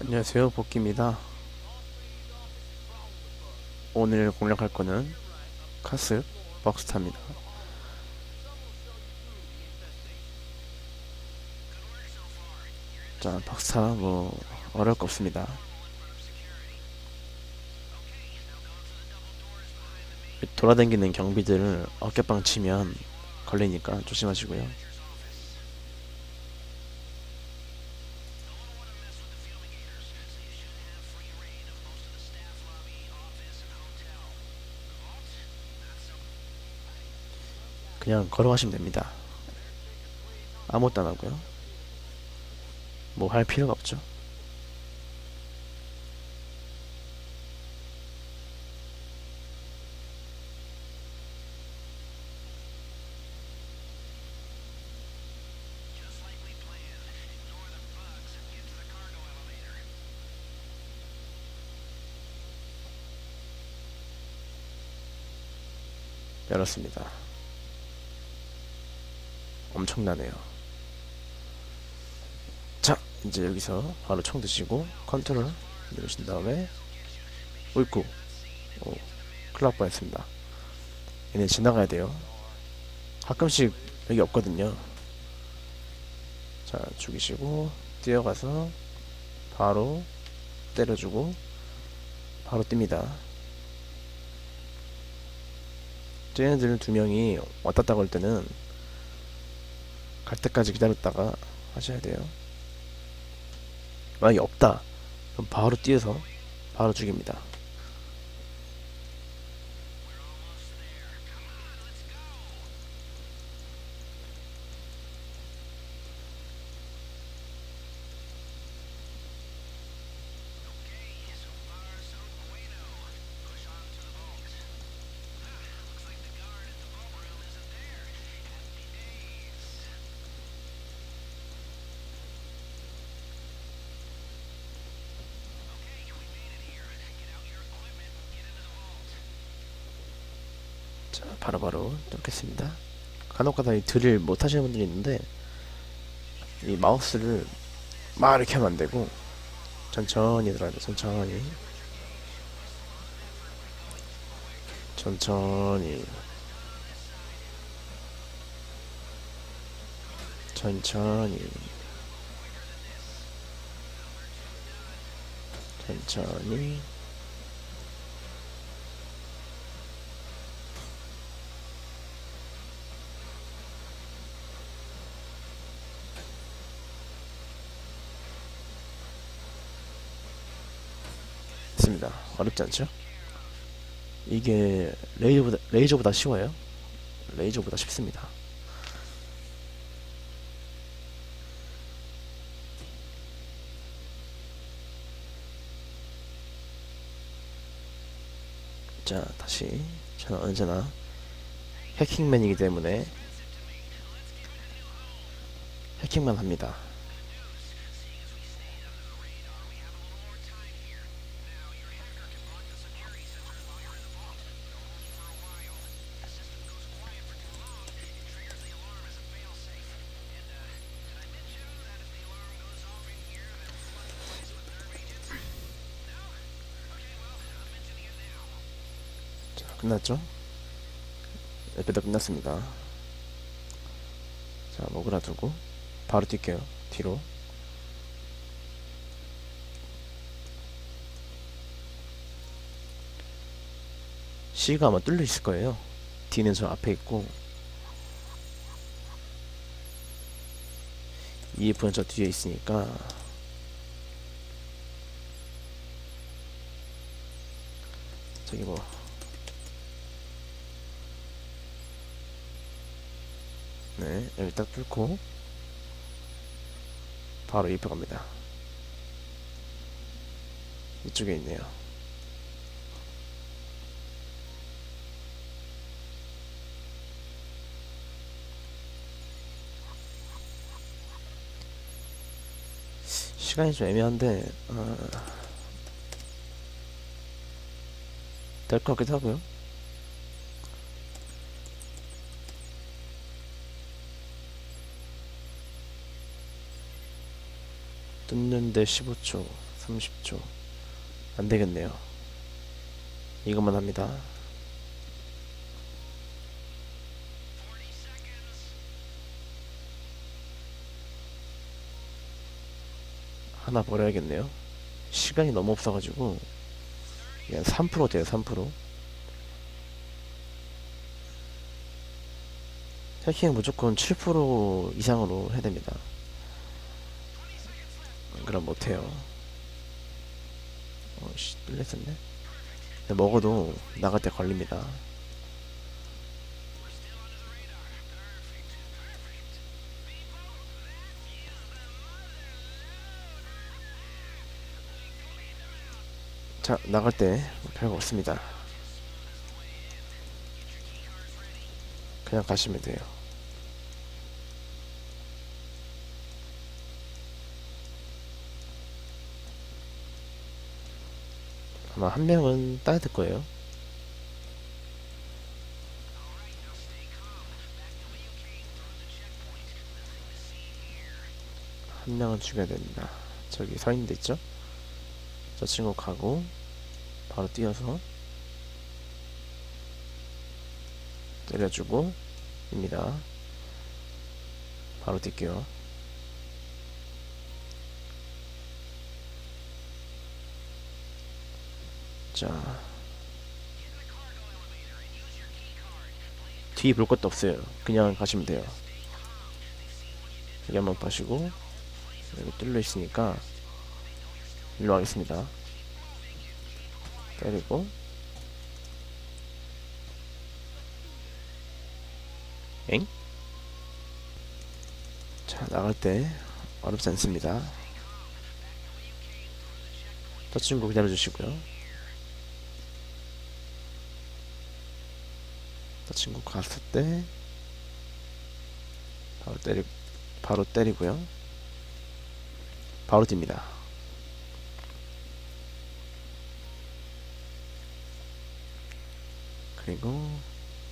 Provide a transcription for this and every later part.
안녕하세요 복귀입니다. 오늘 공략할 거는 카스 벅스타입니다. 자 벅스타 뭐 어려울 거 없습니다. 돌아다니는 경비들을 어깨빵 치면 걸리니까 조심하시고요 그냥 걸어가시면 됩니다. 아무것도 안 하고요. 뭐 할 필요가 없죠. 열었습니다. 엄청나네요. 자, 이제 여기서 바로 총 드시고 컨트롤 누르신 다음에 어이쿠 오, 큰일 날 뻔했습니다. 얘네 지나가야 돼요. 가끔씩 여기 없거든요. 자, 죽이시고 뛰어가서 바로 때려주고 바로 뜁니다. 쟤네들 두 명이 왔다 갔다 걸 때는 갈 때까지 기다렸다가 하셔야 돼요. 만약에 없다. 그럼 바로 뛰어서 바로 죽입니다. 자, 바로바로 뚫겠습니다. 간혹가다 이 드릴 못 하시는 분들이 있는데 이 마우스를 막 이렇게 하면 안 되고 천천히 들어야 돼. 천천히. 천천히. 천천히. 천천히. 있습니다. 어렵지 않죠? 이게 레이저보다 레이저보다 쉬워요. 레이저보다 쉽습니다. 자, 다시 저는 언제나 해킹맨이기 때문에 해킹만 합니다. 자, 끝났죠? 에피도 끝났습니다. 자, 먹으라 두고 바로 뛸게요. 뒤로. C가 아마 뚫려 있을 거예요. D는 저 앞에 있고 EF는 저 뒤에 있으니까 저기 뭐 네, 여기 딱 뚫고 바로 입혀 갑니다. 이쪽에 있네요. 시간이 좀 애매한데 어... 될것 같기도 하고요. 뜯는데 15초 30초. 안 되겠네요. 이것만 합니다. 하나 버려야겠네요. 시간이 너무 없어가지고 그냥 3% 돼요. 3%. 해킹 무조건 7% 이상으로 해야 됩니다. 안 그럼 못해요. 어씨 뚫렸었네. 근데 먹어도 나갈 때 걸립니다. 자 나갈 때 별거 없습니다. 그냥 가시면 돼요. 아마 한 명은 따야 될 거예요. 한 명은 죽여야 됩니다. 저기 서 있는 데 있죠? 저 친구 가고 바로 뛰어서 때려주고 입니다. 바로 뛸게요. 자. 뒤볼 것도 없어요. 그냥 가시면 돼요. 여기 한번 빠시고 여기 뚫려 있으니까 일로 가겠습니다. 때리고 엥? 자 나갈 때 어렵지 않습니다. 저 친구 기다려주시고요. 친구 갔을 때 바로 때리 바로 때리고요. 바로 뜁니다. 그리고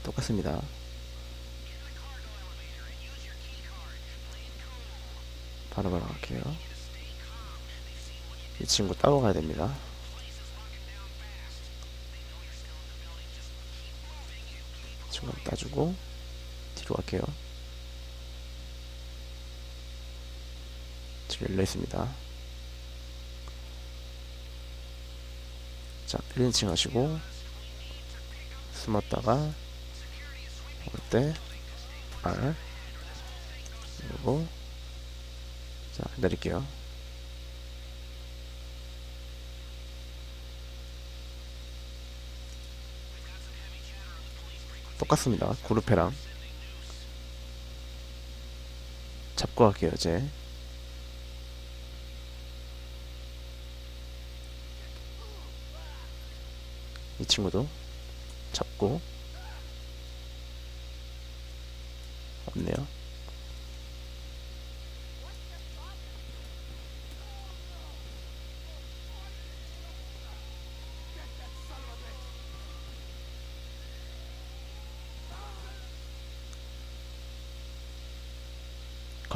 똑같습니다. 바로 바로 갈게요. 이 친구 따고 가야 됩니다. 친구 따주고 뒤로 갈게요. 지금 열려 있습니다. 자, 1인칭 하시고 숨었다가 올 때 R 그리고 자 내릴게요. 똑같습니다. 그룹회랑 잡고 갈게요 이제 이 친구도 잡고 없네요.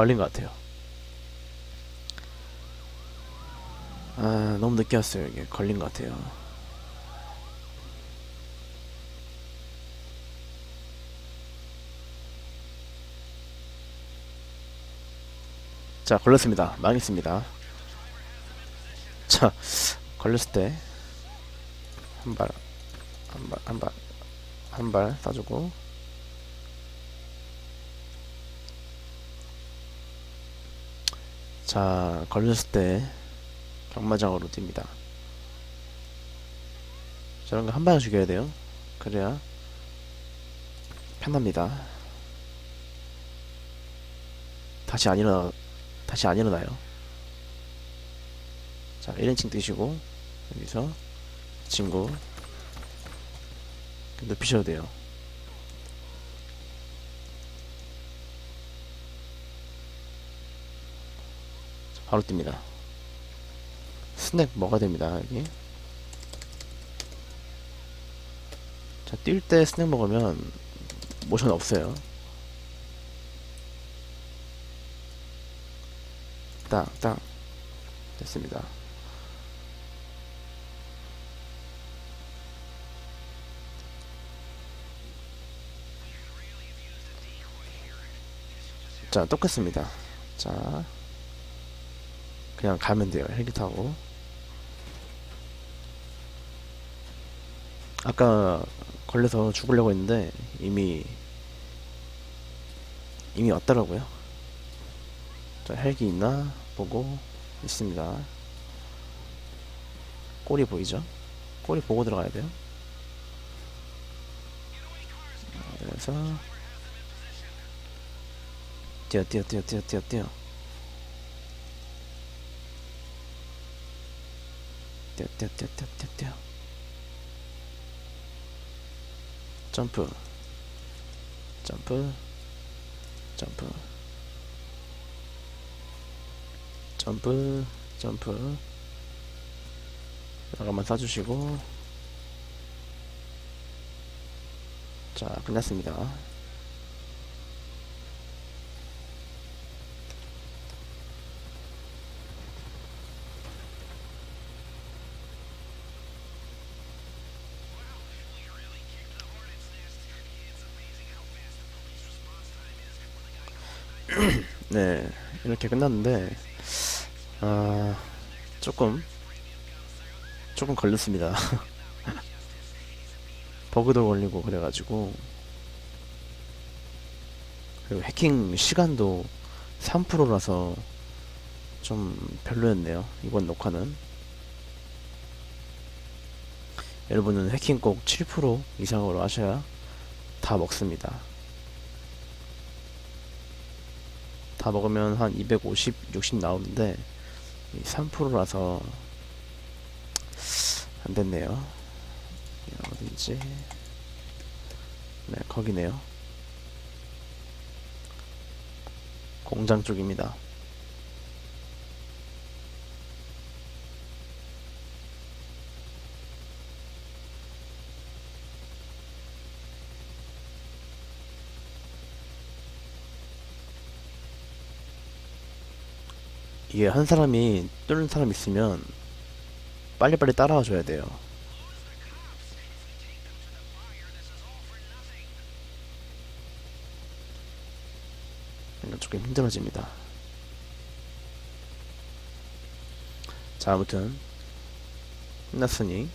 걸린 것 같아요. 아, 너무 늦게 왔어요. 이게 걸린 것 같아요. 자, 걸렸습니다. 망했습니다. 자, 걸렸을 때, 한 발, 한 발, 한 발, 한발 쏴주고, 자, 걸렸을 때, 경마장으로 뜁니다. 저런 거 한 방에 죽여야 돼요. 그래야 편합니다. 다시 안 일어나, 다시 안 일어나요. 자, 1인칭 뜨시고, 여기서, 친구, 눕히셔도 돼요. 바로 뜹니다. 스냅 뭐가 됩니다 여기? 자 뛸 때 스냅 먹으면 모션 없어요. 딱딱. 됐습니다. 자 똑같습니다. 자. 그냥 가면 돼요. 헬기 타고. 아까 걸려서 죽으려고 했는데 이미 이미 왔더라고요. 자, 헬기 있나 보고 있습니다. 꼬리 보이죠? 꼬리 보고 들어가야 돼요. 그래서 뛰어 뛰어 뛰어 뛰어 뛰어 뛰어 뛰어 점프 점프 점프 점프 점프 잠깐만 쏴주시고 자 끝났습니다 네 이렇게 끝났는데 아 조금 조금 걸렸습니다. 버그도 걸리고 그래가지고. 그리고 해킹 시간도 3%라서 좀 별로였네요 이번 녹화는. 여러분은 해킹 꼭 7% 이상으로 하셔야 다 먹습니다 다 먹으면 한 250, 60 나오는데 3%라서 안 됐네요. 어딘지 네 거기네요. 공장 쪽입니다. 이게 한 사람이 뚫는 사람 있으면 빨리빨리 따라와 줘야 돼요. 조금 힘들어집니다. 자, 아무튼 끝났으니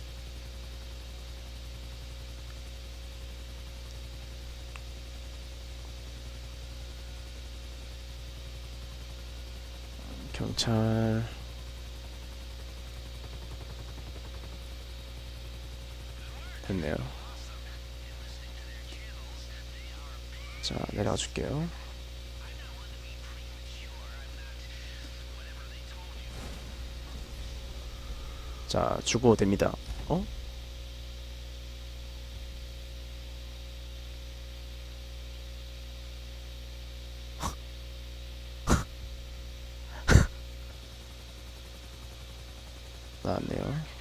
경찰 됐네요. 자, 내려가 줄게요. 자, 주고 됩니다. 어? 나왔네요.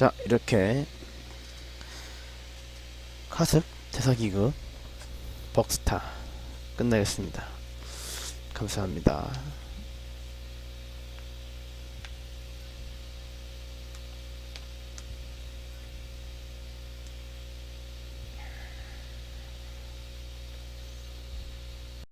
자, 이렇게 카습 대사기급 벅스타 끝나겠습니다. 감사합니다.